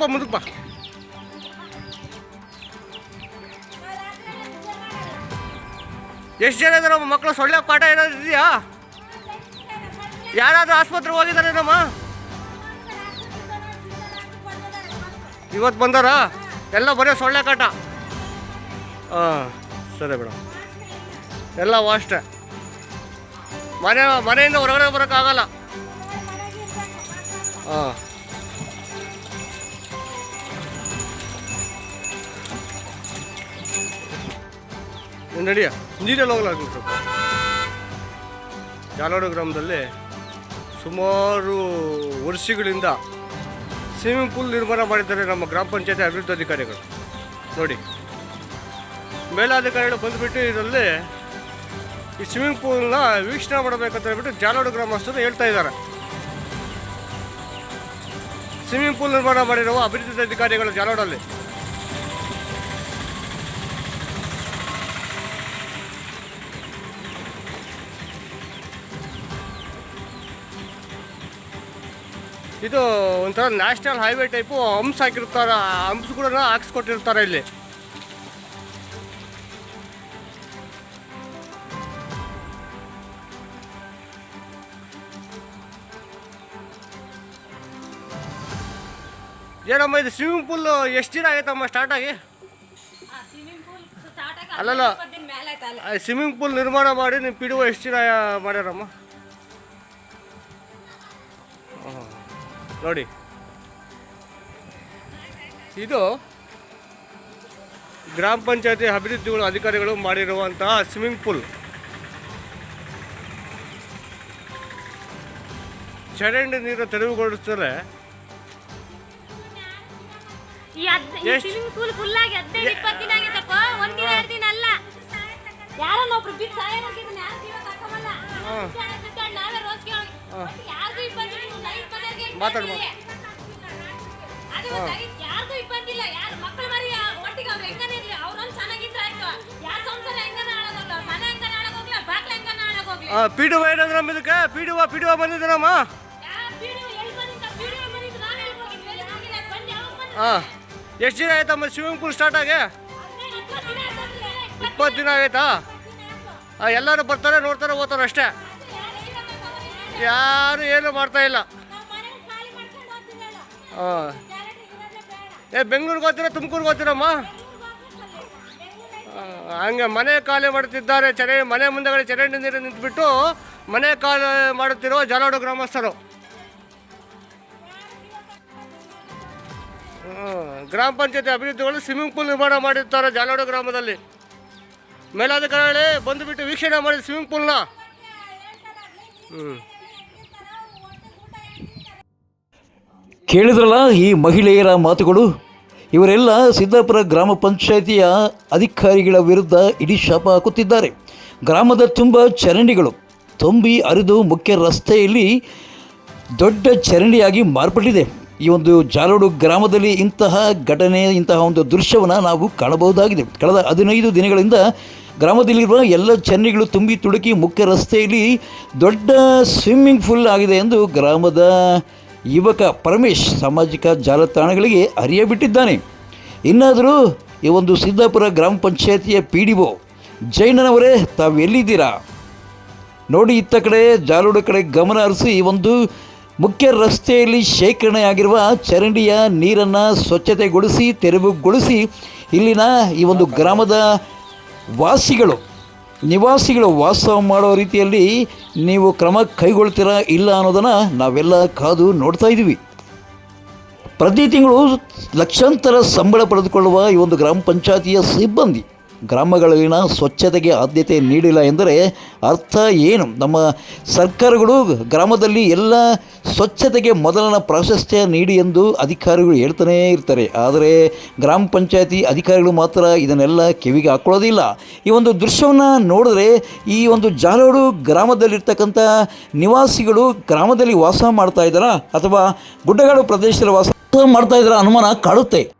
ಸ್ವಲ್ಪ ಮುಂದಕ್ಕೆ ಬಾ. ಎಷ್ಟು ಜನ ಇದಾರೆ ಮಕ್ಕಳು? ಸೊಳ್ಳೆ ಪಾಠ ಏನಾದ್ರು ಇದೆಯಾ? ಯಾರಾದ್ರೂ ಆಸ್ಪತ್ರೆಗೆ ಹೋಗಿದಾರೇನಮ್ಮ ಇವತ್ತು ಬಂದಾರ? ಎಲ್ಲ ಬರೀ ಸೊಳ್ಳೆ ಕಾಟ. ಹಾಂ ಸರಿ ಮೇಡಮ್ ಎಲ್ಲ ವಾಸ್ಟೆ ಮನೆ, ಮನೆಯಿಂದ ಹೊರಗಡೆ ಬರೋಕ್ಕಾಗಲ್ಲ. ಹಾಂ ನಡಿಯ, ನೀರಲ್ಲಿ ಹೋಗಲ್ಲ ನೀವು ಸ್ವಲ್ಪ. ಜಾಲಾಡು ಗ್ರಾಮದಲ್ಲಿ ಸುಮಾರು ವರ್ಷಗಳಿಂದ ಸ್ವಿಮ್ಮಿಂಗ್ ಪೂಲ್ ನಿರ್ಮಾಣ ಮಾಡಿದ್ದಾರೆ ನಮ್ಮ ಗ್ರಾಮ ಪಂಚಾಯತಿ ಅಭಿವೃದ್ಧಿ ಅಧಿಕಾರಿಗಳು. ನೋಡಿ, ಮೇಲಾಧಿಕಾರಿಗಳು ಬಂದುಬಿಟ್ಟು ಇದರಲ್ಲಿ ಈ ಸ್ವಿಮ್ಮಿಂಗ್ ಪೂಲ್ನ ವೀಕ್ಷಣೆ ಮಾಡಬೇಕಂತ ಹೇಳ್ಬಿಟ್ಟು ಜಾಲಾಡು ಗ್ರಾಮಸ್ಥರು ಹೇಳ್ತಾ ಇದ್ದಾರೆ. ಸ್ವಿಮ್ಮಿಂಗ್ ಪೂಲ್ ನಿರ್ಮಾಣ ಮಾಡಿರುವ ಅಭಿವೃದ್ಧಿ ಅಧಿಕಾರಿಗಳು ಜಾಲಾಡಲ್ಲಿ ಇದು ಒಂಥರ ನ್ಯಾಷನಲ್ ಹೈವೇ ಟೈಪು ಹಂಪ್ಸ್ ಹಾಕಿರ್ತಾರೆ ಹಂಪ್ಸ್ ಕೂಡ ಹಾಕ್ಸ್ಕೊಟ್ಟಿರ್ತಾರೆ ಇಲ್ಲಿ. ಏನಮ್ಮ ಇದು ಸ್ವಿಮ್ಮಿಂಗ್ ಪೂಲ್ ಎಷ್ಟು ದಿನ ಆಗೈತಮ್ಮ ಸ್ಟಾರ್ಟ್ ಆಗಿ? ಅಲ್ಲಲ್ಲ. ಸ್ವಿಮ್ಮಿಂಗ್ ಪೂಲ್ ನಿರ್ಮಾಣ ಮಾಡಿ ನಿಮ್ಮ ಪಿಡುವ ಎಷ್ಟು ದಿನ ಮಾಡ್ಯಾರಮ್ಮ? ನೋಡಿ. ಇದು ಗ್ರಾಮ ಪಂಚಾಯತಿ ಅಭಿವೃದ್ಧಿಗಳು ಅಧಿಕಾರಿಗಳು ಮಾಡಿರುವಂತಹ ಸ್ವಿಮ್ಮಿಂಗ್ ಪೂಲ್. ಚರಂಡಿ ನೀರು ತೆರವುಗೊಳಿಸಿದ್ರೆ ಈ ಹದ್- ಈ ಎಷ್ಟ್? ಸ್ವಿಮ್ಮಿಂಗ್ ಪೂಲ್ ಫುಲ್ ಆಗಿ ಹದಿನೈದು ದಿನ ಆಗೈತಪ್ಪ. ಒಂದ್ ದಿನ ಅಲ್ಲ. ಯಾರನ್ನ ಒಬ್ರು ಬಿದ್ದು ಸಾಯೋಗಿದ್ದನ್ನ ಯಾರು ಜೀವ ತಕೊಂಬಲ್ಲ ನಾವೇ ರೋಸ್ಗೆ ಮನೆಗೆ ಹಾಂ. ಪಿ ಡಿ ಒ ಏನಂದ್ರಮ್ಮ ಇದಕ್ಕೆ? P D O P D O ಬಂದಿದ್ದೀನಮ್ಮ ಹಾಂ. ಎಷ್ಟು ದಿನ ಆಯ್ತಮ್ಮ ಸ್ವಿಮ್ಮಿಂಗ್ ಪೂಲ್ ಸ್ಟಾರ್ಟ್ ಆಗಿ? ಇಪ್ಪತ್ತು ದಿನ ಆಗೈತಾ ಎಲ್ಲರೂ ಬರ್ತಾರೆ ನೋಡ್ತಾರೆ ಓದ್ತಾರೆ ಅಷ್ಟೇ. ಯಾರು ಏನು ಮಾಡ್ತಾ ಇಲ್ಲ. ಹಾಂ ಏ, ಬೆಂಗಳೂರಿಗೆ ಹೋಗ್ತೀರಾ, ತುಮಕೂರಿಗೆ ಹೋಗ್ತೀರಮ್ಮ? ಹಂಗೆ ಮನೆ ಖಾಲಿ ಮಾಡುತ್ತಿದ್ದಾರೆ ಚರ, ಮನೆ ಮುಂದೆಗಡೆ ಚರಂಡಿ ನೀರು ನಿಂತುಬಿಟ್ಟು ಮನೆ ಖಾಲಿ ಮಾಡುತ್ತಿರೋ ಜಾಲಾಡು ಗ್ರಾಮಸ್ಥರು. ಗ್ರಾಮ ಪಂಚಾಯತಿ ಅಭಿವೃದ್ಧಿಗಳು ಸ್ವಿಮ್ಮಿಂಗ್ ಪೂಲ್ ನಿರ್ಮಾಣ ಮಾಡಿರ್ತಾರೆ ಜಾಲಾಡು ಗ್ರಾಮದಲ್ಲಿ. ಮೇಲಾಧಿಕಾರಿಗಳೇ ಬಂದುಬಿಟ್ಟು ವೀಕ್ಷಣೆ ಮಾಡಿ ಸ್ವಿಮ್ಮಿಂಗ್ ಪೂಲ್ನ. ಹ್ಞೂ ಕೇಳಿದ್ರಲ್ಲ ಈ ಮಹಿಳೆಯರ ಮಾತುಗಳು? ಇವರೆಲ್ಲ ಸಿದ್ದಾಪುರ ಗ್ರಾಮ ಪಂಚಾಯಿತಿಯ ಅಧಿಕಾರಿಗಳ ವಿರುದ್ಧ ಇಡೀ ಶಾಪ ಹಾಕುತ್ತಿದ್ದಾರೆ. ಗ್ರಾಮದ ತುಂಬ ಚರಂಡಿಗಳು ತುಂಬಿ ಹರಿದು ಮುಖ್ಯ ರಸ್ತೆಯಲ್ಲಿ ದೊಡ್ಡ ಚರಂಡಿಯಾಗಿ ಮಾರ್ಪಟ್ಟಿದೆ. ಈ ಒಂದು ಜಾಲೋಡು ಗ್ರಾಮದಲ್ಲಿ ಇಂತಹ ಘಟನೆ, ಇಂತಹ ಒಂದು ದೃಶ್ಯವನ್ನು ನಾವು ಕಾಣಬಹುದಾಗಿದೆ. ಕಳೆದ ಹದಿನೈದು ದಿನಗಳಿಂದ ಗ್ರಾಮದಲ್ಲಿರುವ ಎಲ್ಲ ಚರಂಡಿಗಳು ತುಂಬಿ ತುಳುಕಿ ಮುಖ್ಯ ರಸ್ತೆಯಲ್ಲಿ ದೊಡ್ಡ ಸ್ವಿಮ್ಮಿಂಗ್ ಫೂಲ್ ಆಗಿದೆ ಎಂದು ಗ್ರಾಮದ ಯುವಕ ಪರಮೇಶ್ ಸಾಮಾಜಿಕ ಜಾಲತಾಣಗಳಿಗೆ ಅರಿಯಬಿಟ್ಟಿದ್ದಾನೆ ಇನ್ನಾದರೂ ಈ ಒಂದು ಸಿದ್ದಾಪುರ ಗ್ರಾಮ ಪಂಚಾಯತಿಯ ಪಿ ಡಿ ಒ ಜೈನನವರೇ, ತಾವು ಎಲ್ಲಿದ್ದೀರಾ? ನೋಡಿ, ಇತ್ತ ಕಡೆ ಜಾಲೋಡು ಕಡೆ ಗಮನ ಹರಿಸಿ ಒಂದು ಮುಖ್ಯ ರಸ್ತೆಯಲ್ಲಿ ಶೇಖರಣೆಯಾಗಿರುವ ಚರಂಡಿಯ ನೀರನ್ನು ಸ್ವಚ್ಛತೆಗೊಳಿಸಿ, ತೆರವುಗೊಳಿಸಿ, ಇಲ್ಲಿನ ಈ ಒಂದು ಗ್ರಾಮದ ವಾಸಿಗಳು ನಿವಾಸಿಗಳು ವಾಸ ಮಾಡೋ ರೀತಿಯಲ್ಲಿ ನೀವು ಕ್ರಮ ಕೈಗೊಳ್ತೀರಾ ಇಲ್ಲ ಅನ್ನೋದನ್ನು ನಾವೆಲ್ಲ ಕಾದು ನೋಡ್ತಾ ಇದ್ದೀವಿ. ಪ್ರತಿ ತಿಂಗಳು ಲಕ್ಷಾಂತರ ಸಂಬಳ ಪಡೆದುಕೊಳ್ಳುವ ಈ ಒಂದು ಗ್ರಾಮ ಪಂಚಾಯತಿಯ ಸಿಬ್ಬಂದಿ ಗ್ರಾಮಗಳಲ್ಲಿನ ಸ್ವಚ್ಛತೆಗೆ ಆದ್ಯತೆ ನೀಡಿಲ್ಲ ಎಂದರೆ ಅರ್ಥ ಏನು? ನಮ್ಮ ಸರ್ಕಾರಗಳು ಗ್ರಾಮದಲ್ಲಿ ಎಲ್ಲ ಸ್ವಚ್ಛತೆಗೆ ಮೊದಲನ ಪ್ರಾಶಸ್ತ್ಯ ನೀಡಿ ಎಂದು ಅಧಿಕಾರಿಗಳು ಹೇಳ್ತಾನೇ ಇರ್ತಾರೆ. ಆದರೆ ಗ್ರಾಮ ಪಂಚಾಯತಿ ಅಧಿಕಾರಿಗಳು ಮಾತ್ರ ಇದನ್ನೆಲ್ಲ ಕಿವಿಗೆ ಹಾಕ್ಕೊಳ್ಳೋದಿಲ್ಲ ಈ ಒಂದು ದೃಶ್ಯವನ್ನು ನೋಡಿದ್ರೆ ಈ ಒಂದು ಜಾಲೋಡು ಗ್ರಾಮದಲ್ಲಿರ್ತಕ್ಕಂಥ ನಿವಾಸಿಗಳು ಗ್ರಾಮದಲ್ಲಿ ವಾಸ ಮಾಡ್ತಾ ಇದ್ದಾರಾ? ಅಥವಾ ಗುಡ್ಡಗಾಡು ಪ್ರದೇಶದಲ್ಲಿ ವಾಸ ಮಾಡ್ತಾ ಇದ್ದಾರಾ ಅನುಮಾನ ಕಾಡುತ್ತೆ.